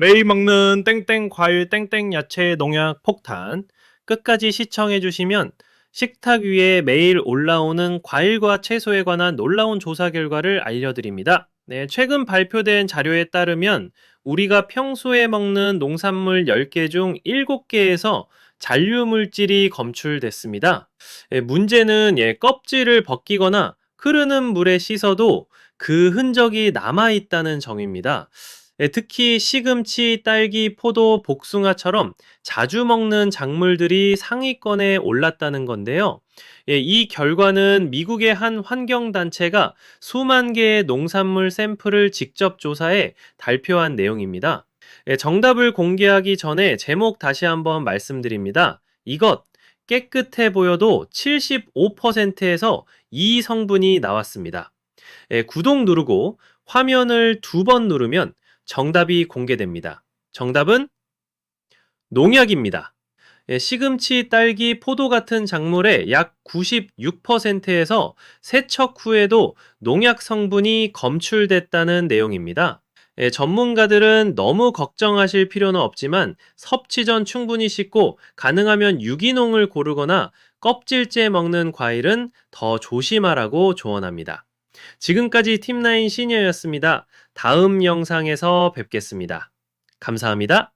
매일 먹는 땡땡 과일 땡땡 야채 농약 폭탄 끝까지 시청해 주시면 식탁 위에 매일 올라오는 과일과 채소에 관한 놀라운 조사 결과를 알려드립니다. 네, 최근 발표된 자료에 따르면 우리가 평소에 먹는 농산물 10개 중 7개에서 잔류 물질이 검출됐습니다. 예, 문제는 예, 껍질을 벗기거나 흐르는 물에 씻어도 그 흔적이 남아 있다는 점입니다. 예, 특히 시금치, 딸기, 포도, 복숭아처럼 자주 먹는 작물들이 상위권에 올랐다는 건데요. 예, 이 결과는 미국의 한 환경단체가 수만 개의 농산물 샘플을 직접 조사해 발표한 내용입니다. 예, 정답을 공개하기 전에 제목 다시 한번 말씀드립니다. 이것 깨끗해 보여도 75%에서 이 성분이 나왔습니다. 예, 구독 누르고 화면을 두 번 누르면 정답이 공개됩니다. 정답은 농약입니다. 예, 시금치, 딸기, 포도 같은 작물의 약 96%에서 세척 후에도 농약 성분이 검출됐다는 내용입니다. 예, 전문가들은 너무 걱정하실 필요는 없지만 섭취 전 충분히 씻고 가능하면 유기농을 고르거나 껍질째 먹는 과일은 더 조심하라고 조언합니다. 지금까지 팀나인 시니어였습니다. 다음 영상에서 뵙겠습니다. 감사합니다.